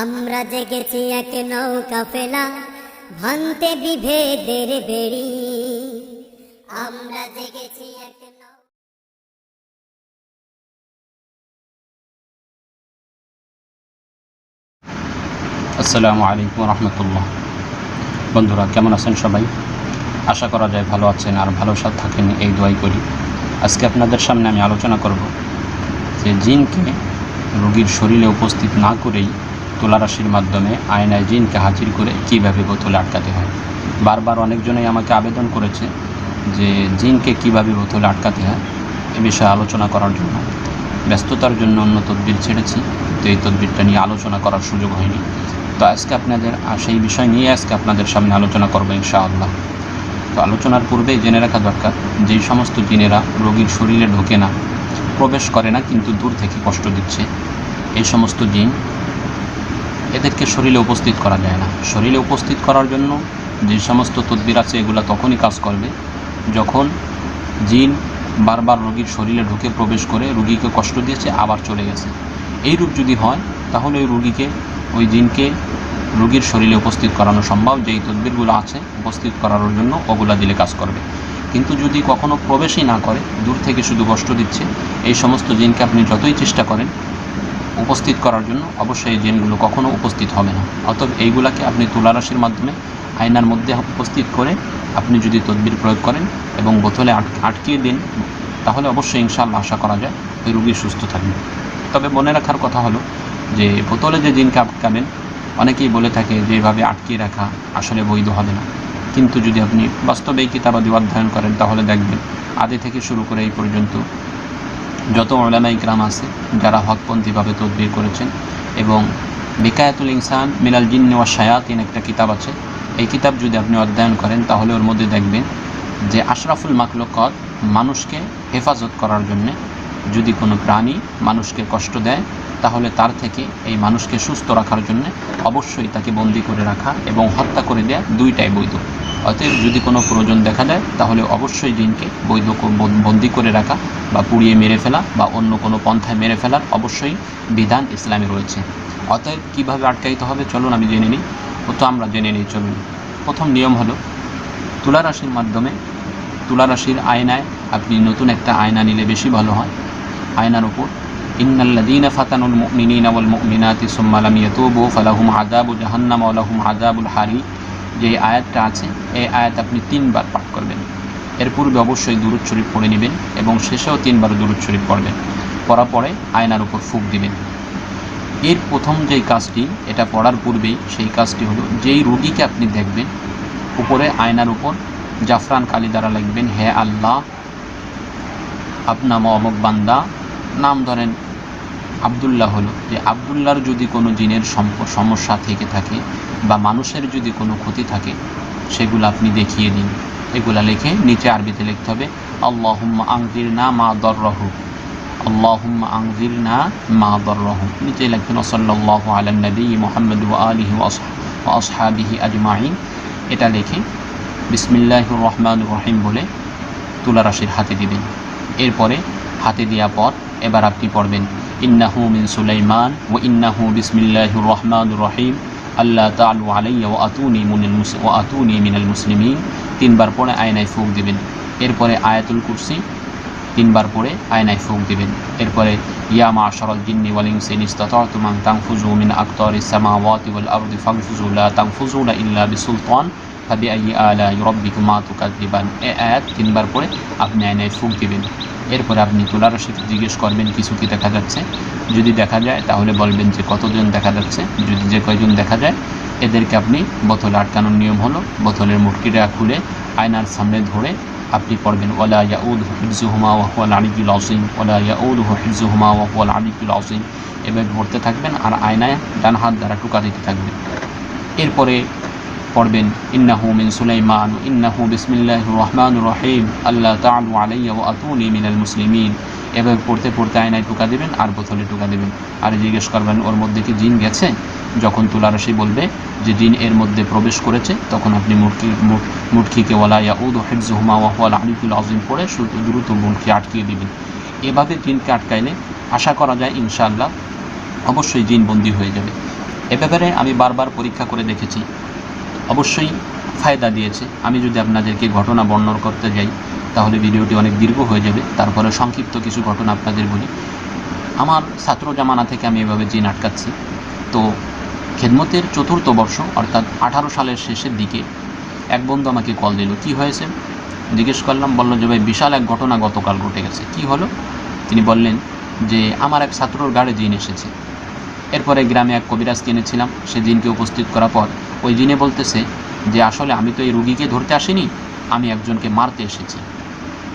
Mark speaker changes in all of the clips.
Speaker 1: আমরা জেগেছি এক নৌকা ফেলা, ভাঙতে বিভেদের বেড়ি। আমরা জেগেছি এক
Speaker 2: আসসালামু আলাইকুম রহমতুল্লাহ। বন্ধুরা, কেমন আছেন সবাই? আশা করা যায় ভালো আছেন আর ভালো সাথ থাকেন, এই দোয়াই করি। আজকে আপনাদের সামনে আমি আলোচনা করব যে জিনকে রোগীর শরীরে উপস্থিত না করেই তোলারাশির মাধ্যমে আয়নায় জিনকে হাজির করে কীভাবে বোতলে আটকাতে হয়? বারবার অনেকজনেই আমাকে আবেদন করেছে যে জিনকে কীভাবে বোতলে আটকাতে হয় এ বিষয়ে আলোচনা করার জন্য। ব্যস্ততার জন্য অন্য তদবির ছেড়েছি, তো এই তদবিরটা নিয়ে আলোচনা করার সুযোগ হয়নি। তো আজকে আপনাদের সেই বিষয় নিয়ে আজকে আপনাদের সামনে আলোচনা করব ইনশাআল্লাহ। তো আলোচনার পূর্বেই জেনে রাখা দরকার, যেই সমস্ত জিনেরা রোগীর শরীরে ঢোকে না, প্রবেশ করে না, কিন্তু দূর থেকে কষ্ট দিচ্ছে, এই সমস্ত জিন এদেরকে শরীরে উপস্থিত করা যায় না। শরীরে উপস্থিত করার জন্য যে সমস্ত তদবির আছে, এগুলো তখনই কাজ করবে যখন জিন বারবার রোগীর শরীরে ঢুকে প্রবেশ করে রুগীকে কষ্ট দিয়েছে, আবার চলে গেছে। এই রূপ যদি হয়, তাহলে ওই রুগীকে, ওই জিনকে রোগীর শরীরে উপস্থিত করানো সম্ভব। যেই তদবিরগুলো আছে, উপস্থিত করানোর জন্য ওগুলা দিলে কাজ করবে। কিন্তু যদি কখনো প্রবেশই না করে, দূর থেকে শুধু কষ্ট দিচ্ছে, এই সমস্ত জিনকে আপনি যতই চেষ্টা করেন উপস্থিত করার জন্য অবশ্যই এই জিনগুলো কখনো উপস্থিত হবে না। অতএব এইগুলাকে আপনি তুলারাশির মাধ্যমে আয়নার মধ্যে উপস্থিত করে আপনি যদি তদবির প্রয়োগ করেন এবং বোতলে আটকিয়ে দিন, তাহলে অবশ্যই ইনশাআল্লাহ আশা করা যায় ওই রুগী সুস্থ থাকবে। তবে মনে রাখার কথা হলো যে বোতলে যে জিনকে আটকাবেন, অনেকেই বলে থাকে যে এভাবে আটকিয়ে রাখা আসলে বৈধ হবে না। কিন্তু যদি আপনি বাস্তবে এই কিতাবাদি অধ্যয়ন করেন, তাহলে দেখবেন আদি থেকে শুরু করে এই পর্যন্ত যত ওলামাই গ্রাম আছে, যারা হকপন্থীভাবে তদবির করেছেন এবং বিকায়াতুল ইনসান মিনাল জিন ওয়া শায়াতিন একটা কিতাব আছে। এই কিতাব যদি আপনি অধ্যয়ন করেন, তাহলে ওর মধ্যে দেখবেন যে আশরাফুল মাকলকত মানুষকে হেফাজত করার জন্যে যদি কোনো প্রাণী মানুষকে কষ্ট দেয়, তাহলে তার থেকে এই মানুষকে সুস্থ রাখার জন্য অবশ্যই তাকে বন্দি করে রাখা এবং হত্যা করে দেয়া দুইটাই বৈধ। অতএব যদি কোনো প্রয়োজন দেখা দেয়, তাহলে অবশ্যই জিনকে বৈধ বন্দি করে রাখা বা পুড়িয়ে মেরে ফেলা বা অন্য কোনো পন্থায় মেরে ফেলার অবশ্যই বিধান ইসলামে রয়েছে। অতএব কীভাবে আটকাইতে হবে, চলুন আমি জেনে নিই। ও তো আমরা জেনে নিই, চলুন। প্রথম নিয়ম হলো তুলা রাশির মাধ্যমে তুলা রাশির আয়নায় আপনি নতুন একটা আয়না নিলে বেশি ভালো হয়। আয়নার উপর, ইন্নাল্লাযীনা ফাতানুল মুমিনিনা ওয়াল মুমিনাতি সুম্মা লাম ইয়াতুবু ফালাহুম আযাবু জাহান্নাম ওয়া লাহুম আযাবুল হারিক যে আয়াতটা আছে, এই আয়াত আপনি তিনবার পাঠ করবেন। এর পূর্বে অবশ্যই দুরুদ শরীফ পড়ে নেবেন এবং শেষেও তিনবার দুরুদ শরীফ পড়বেন। পড়ার পরে আয়নার উপর ফুঁক দিবেন। এর প্রথম যেই কাজটি, এটা পড়ার পূর্বেই সেই কাজটি হলো, যেই রুগীকে আপনি দেখবেন, উপরে আয়নার উপর জাফরান কালি দ্বারা লিখবেন, হে আল্লাহ আপনা অমক বান্দা নাম ধরেন আবদুল্লাহ হলো, যে আবদুল্লাহর যদি কোনো জিনের সমস্যা থেকে থাকে বা মানুষের যদি কোনো ক্ষতি থাকে, সেগুলো আপনি দেখিয়ে দিন। এগুলা লিখে নিচে আরবিতে লিখতে হবে, আল্লাহুম্মা আংজির না মা দর রহু আল্লাহুম্মা আংজির না মা দর রহু নিচে লিখবেন ওসল্লাহ আলা নবী মোহাম্মদ আলিহি আসহাবিহি আজমাইন। এটা লিখে বিসমিল্লাহ রহমান রহিম বলে তুলা রাশির হাতে দিবেন। এরপরে হাতে দেওয়া পর এবার আপনি পড়বেন, ইন্নাহু মিন সুলাইমান ও ইন্নাহু বিসমিল্লাহির রহমানুর রহিম। আল্লাহ তালু আলাইয়া ও আতুনি মুনিল ও আতুনি মিনাল মুসলিমিন। তিনবার পরে আয়নায় ফুঁক দিবেন। এরপরে আয়াতুল কুরসি। তিনবার পরে আয়নায় ফুঁক দিবেন। এরপরে, ইয়া মা শরল জিন্নি ওয়াল ইনসি ইস্তাতা'তুম আন তানফুযু মিন আকতারিস সামাওয়াতি ওয়াল আরদি লা তানফুযুনা ইল্লা বিসুলতান। ফাবি আইয়ি আলাই রাব্বিকুমা তুকাযযিবান এই আয়াত তিনবার পরে আপনি আয়নায় ফুঁক দিবেন। এরপরে আপনি তুলারাশিকে জিজ্ঞেস করবেন, কিছু কি দেখা যাচ্ছে? যদি দেখা যায়, তাহলে বলবেন যে কতজন দেখা যাচ্ছে? যদি যে কয়জন দেখা যায়, এদেরকে আপনি বোতলে আটকানোর নিয়ম হলো, বোতলের মুটকিটা খুলে আয়নার সামনে ধরে আপনি পড়বেন ওলা ইয়াউদ হিফজুহুমা ওয়াহুয়াল আলিকুল আসিম ওলা ইয়াউদ হিফজুহুমা ওয়াহুয়াল আলিকুল আসিম এভাবে পড়তে থাকবেন আর আয়নায় ডান হাত দ্বারা টুকা দিতে থাকবেন। এরপরে পড়বেন। ইন্নাহু মিন সুলাইমান, ইন্নাহু বিসমিল্লাহির রহমানির রহিম। আল্লাহ তাআলু আলাইয়া ওয়া আতুনি মিনাল মুসলিমিন। এভাবে পড়তে পড়তে আয়নায় টুকা দেবেন আর বোতলে টুকা দেবেন। আর জিজ্ঞেস করবেন, ওর মধ্যে কি জিন গেছে? যখন তুলারাশি বলবে যে জিন এর মধ্যে প্রবেশ করেছে, তখন আপনি মুটকি, মুট- মুটকিকে ওয়ালা ইয়াউদ হিফজুহুমা ওয়া হুয়াল আলিকুল আযীম পড়ে দ্রুত মুটকি আটকিয়ে দিবেন। এভাবে জিনকে আটকাইলে আশা করা যায় ইনশাআল্লাহ অবশ্যই জিন বন্দি হয়ে যাবে। এ ব্যাপারে আমি বারবার পরীক্ষা করে দেখেছি। অবশ্যই ফায়দা দিয়েছে। আমি যদি আপনাদেরকে ঘটনা বর্ণনা করতে যাই, তাহলে ভিডিওটি অনেক দীর্ঘ হয়ে যাবে। তারপরে সংক্ষিপ্ত কিছু ঘটনা আপনাদের বলি। আমার ছাত্র জামানা থেকে আমি এভাবে জিন আটকাচ্ছি। তো খেদমতের চতুর্থ বর্ষ, অর্থাৎ আঠারো সালের শেষের দিকে এক বন্ধু আমাকে কল দিল, কি হয়েছে? জিজ্ঞেস করলাম, বলল যে, ভাই, বিশাল এক ঘটনা গতকাল ঘটে গেছে। কি হলো? তিনি বললেন যে, আমার এক ছাত্রর গাড়ি জিন এসেছে। এরপরে গ্রামে এক কবিরাজ কিনেছিলাম সে জিনকে উপস্থিত করার পর। ওই জিনে বলতেছে যে, আসলে আমি তো এই রুগীকে ধরতে আসিনি, আমি একজনকে মারতে এসেছি।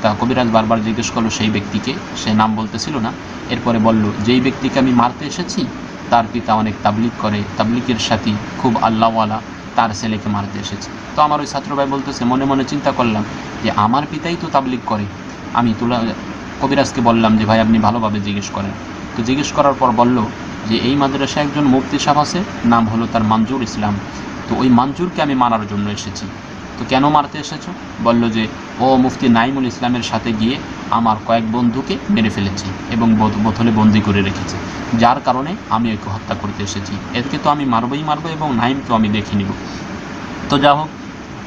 Speaker 2: তা কবিরাজ বারবার জিজ্ঞেস করল, সেই ব্যক্তিকে? সে নাম বলতেছিল না। এরপরে বলল, যেই ব্যক্তিকে আমি মারতে এসেছি, তার পিতা অনেক তাবলিক করে তাবলিকের সাথী, খুব আল্লাহওয়ালা, তার ছেলেকে মারতে এসেছে। তো আমার ওই ছাত্রভাই বলতেছে, মনে মনে চিন্তা করলাম যে, আমার পিতাই তো তাবলিক করে। আমি তুলা কবিরাজকে বললাম যে, ভাই, আপনি ভালোভাবে জিজ্ঞেস করেন। তো জিজ্ঞেস করার পর বলল যে এই মাদ্রাসায় একজন মুফতি সাহেব আছে, নাম হলো তার মঞ্জুর ইসলাম। তো ওই মঞ্জুরকে আমি মারার জন্য এসেছি। তো কেন মারতে এসেছ? বলল যে, ও মুফতি নাইমুল ইসলামের সাথে গিয়ে আমার কয়েক বন্ধুকে মেরে ফেলেছে এবং বোত- বোতলে বন্দি করে রেখেছে। যার কারণে আমি ওকে হত্যা করতে এসেছি। এদেরকে তো আমি মারবই মারবো এবং নাইমকেও আমি দেখে নিব। তো যা হোক,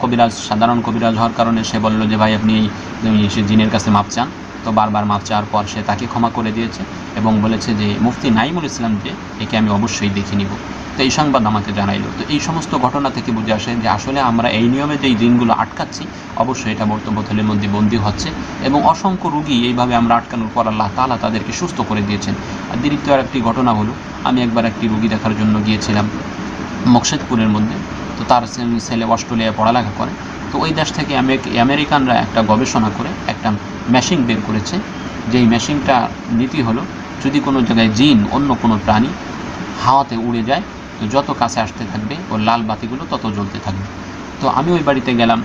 Speaker 2: কবিরাজ, সাধারণ কবিরাজ হওয়ার কারণে সে বলল যে, ভাই, আপনি এই সে জিনের কাছে মাপ চান। তো বারবার মাপ চাওয়ার পর সে তাকে ক্ষমা করে দিয়েছে এবং বলেছে যে, মুফতি নাইমুল ইসলাম যে, একে আমি অবশ্যই দেখে নিব। তো এই সংবাদ আমাকে জানাইলো। তো এই সমস্ত ঘটনা থেকে বুঝে আসে যে, আসলে আমরা এই নিয়মে যেই দিনগুলো আটকাচ্ছি, অবশ্যই এটা বর্তমান বোতলের মধ্যে বন্দী হচ্ছে এবং অসংখ্য রুগী এইভাবে আমরা আটকানোর পর আল্লাহ তালা তাদেরকে সুস্থ করে দিয়েছেন। আর দ্বিতীয় আর একটি ঘটনা হলো, আমি একবার একটি রুগী দেখার জন্য গিয়েছিলাম। মকসেদপুরের মধ্যে। তো তার ছেলে অস্ট্রেলিয়ায় পড়ালেখা করে। তো ওই দেশ থেকে আমেরিক- আমেরিকানরা একটা গবেষণা করে, একটা মেশিন বের করেছে। যেই মেশিনটা নীতি হলো, যদি কোনো জায়গায় জিন, অন্য কোনো প্রাণী হাওয়াতে উড়ে যায়, তো যত কাছে আসতে থাকবে ওর লাল বাতিগুলো তত জ্বলতে থাকবে। তো আমি ওই বাড়িতে গেলাম,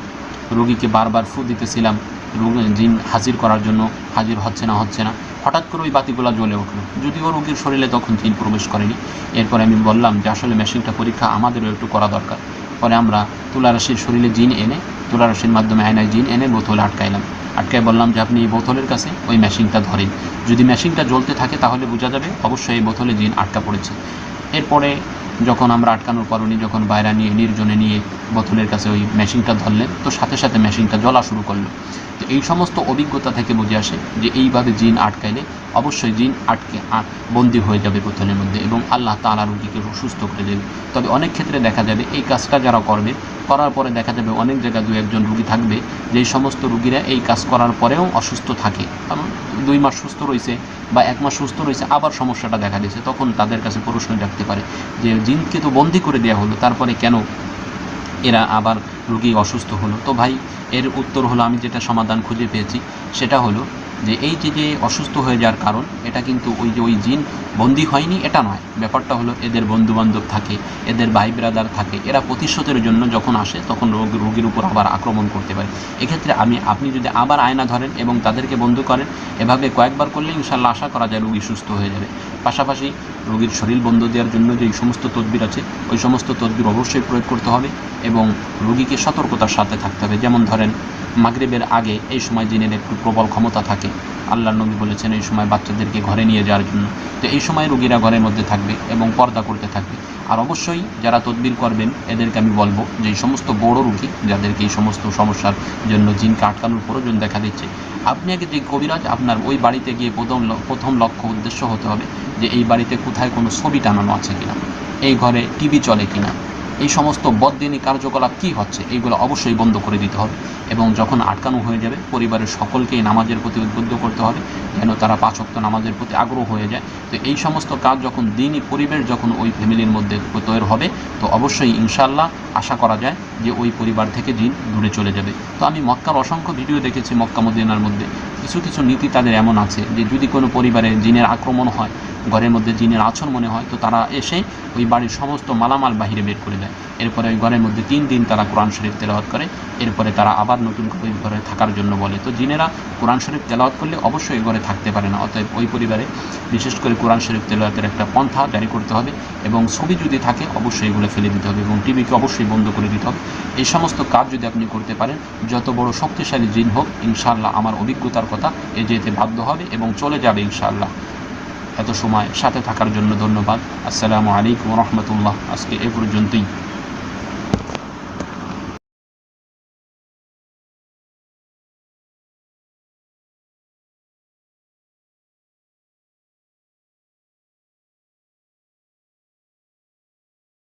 Speaker 2: রোগীকে বারবার ফু দিতেছিলাম। রোগ জিন হাজির করার জন্য হাজির হচ্ছে না হচ্ছে না। হঠাৎ করে ওই বাতিগুলো জ্বলে উঠল। যদিও রোগীর শরীরে তখন জিন প্রবেশ করেনি। এরপরে আমি বললাম যে আসলে মেশিনটা পরীক্ষা আমাদেরও একটু করা দরকার। পরে আমরা তুলারাশির শরীরে জিন এনে, তুলারাশির মাধ্যমে আয়নায় জিন এনে বোতলে আটকাইলাম। আটকায় বললাম যে আপনি এই বোতলের কাছে ওই মেশিনটা ধরেন। যদি মেশিনটা জ্বলতে থাকে তাহলে বোঝা যাবে অবশ্যই এই বোতলে জিন আটকা পড়েছে। এরপরে যখন আমরা আটকানোর পরনি যখন বাইরে নিয়ে, নির্জনে নিয়ে বোতলের কাছে ওই মেশিনটা ধরলেন, তো সাথে সাথে মেশিনটা জ্বলা শুরু করল। তো এই সমস্ত অভিজ্ঞতা থেকে বুঝে আসে যে এইভাবে জিন আটকাইলে অবশ্যই জিন আটকে বন্দী হয়ে যাবে বোতলের মধ্যে এবং আল্লাহ তালা রুগীকে সুস্থ করে দেবে। তবে অনেক ক্ষেত্রে দেখা যাবে এই কাজটা যারা করবে, করার পরে দেখা যাবে অনেক জায়গায় দু একজন রুগী থাকবে, যেই সমস্ত রুগীরা এই কাজ করার পরেও অসুস্থ থাকে। কারণ দুই মাস সুস্থ রয়েছে বা এক মাস সুস্থ রয়েছে, আবার সমস্যাটা দেখা দিয়েছে, তখন তাদের কাছে প্রশ্ন রাখতে পারে। যে জিনকে তো বন্দি করে দেওয়া হলো, তারপরে কেন এরা আবার রুগী অসুস্থ হলো? তো ভাই, এর উত্তর হলো, আমি যেটা সমাধান খুঁজে পেয়েছি, সেটা হলো যে এই যে যে অসুস্থ হয়ে যাওয়ার কারণ, এটা কিন্তু ওই যে ওই জিন বন্দি হয়নি, এটা নয়। ব্যাপারটা হলো এদের বন্ধুবান্ধব থাকে, এদের ভাই ব্রাদার থাকে, এরা প্রতিশোধের জন্য যখন আসে, তখন রোগ, রোগীর উপর আবার আক্রমণ করতে পারে। এক্ষেত্রে আমি, আপনি যদি আবার আয়না ধরেন এবং তাদেরকে বন্ধ করেন, এভাবে কয়েকবার করলে ইনশাল্লাহ আশা করা যায় রোগী সুস্থ হয়ে যাবে। পাশাপাশি রোগীর শরীর বন্ধ দেওয়ার জন্য যে সমস্ত তদবির আছে, ওই সমস্ত তদবির অবশ্যই প্রয়োগ করতে হবে এবং রোগীকে সতর্কতার সাথে থাকতে হবে। যেমন ধরেন, মাগরেবের আগে এই সময় জিনের একটু প্রবল ক্ষমতা থাকে আল্লাহ নবী বলেছেন, এই সময় বাচ্চাদেরকে ঘরে নিয়ে যাওয়ার জন্য। তো এই সময় রোগীরা ঘরের মধ্যে থাকবে এবং পর্দা করতে থাকবে। আর অবশ্যই যারা তদবির করবেন, এদেরকে আমি বলব যে এই সমস্ত বড় রুগী, যাদেরকে এই সমস্ত সমস্যার জন্য জিনকে আটকানোর প্রয়োজন দেখা দিচ্ছে, আপনি আগে যে কবিরাজ, আপনার ওই বাড়িতে গিয়ে প্রথম প্রথম লক্ষ্য উদ্দেশ্য হতে হবে যে এই বাড়িতে কোথায় কোনো ছবি টানানো আছে কিনা, এই ঘরে টিভি চলে কিনা এই সমস্ত বদদিনী কার্যকলাপ কী হচ্ছে, এইগুলো অবশ্যই বন্ধ করে দিতে হবে এবং যখন আটকানো হয়ে যাবে, পরিবারের সকলকেই নামাজের প্রতি উদ্বুদ্ধ করতে হবে, যেন তারা পাঁচক্ত নামাজের প্রতি আগ্রহ হয়ে যায়। তো এই সমস্ত কাজ যখন দিনই পরিবেশ, যখন ওই ফ্যামিলির মধ্যে তৈরি হবে, তো অবশ্যই ইনশাল্লাহ আশা করা যায় যে ওই পরিবার থেকে দিন দূরে চলে যাবে। তো আমি মক্কার অসংখ্য ভিডিও দেখেছি মক্কা মদিনার মধ্যে। কিছু কিছু নীতি তাদের এমন আছে যে, যদি কোনো পরিবারে জিনের আক্রমণ হয় ঘরের মধ্যে জিনের আছর মনে হয়, তো তারা এসে ওই বাড়ির সমস্ত মালামাল বাহিরে বের করে দেয়। এরপরে ওই ঘরের মধ্যে তিন দিন তারা কোরআন শরীফ তেলাওয়াত করে। এরপরে তারা আবার নতুন করে ঘরে থাকার জন্য বলে। তো জিনেরা কোরআন শরীফ তেলাওয়াত করলে অবশ্যই ঘরে থাকতে পারে না। অতএব ওই পরিবারে বিশেষ করে কোরআন শরীফ তেলাওয়াতের একটা পন্থা জারি করতে হবে এবং ছবি যদি থাকে, অবশ্যই এগুলো ফেলে দিতে হবে এবং টিভিকে অবশ্যই বন্ধ করে দিতে হবে। এই সমস্ত কাজ যদি আপনি করতে পারেন, যত বড় শক্তিশালী জিন হোক, ইনশাআল্লাহ আমার অভিজ্ঞতার কথা এ যেতে বাধ্য হবে এবং চলে যাবে ইনশাআল্লাহ। এত সময় সাথে থাকার জন্য ধন্যবাদ। আসসালামু আলাইকুম রহমতুল্লাহ। আজকে এ পর্যন্তই।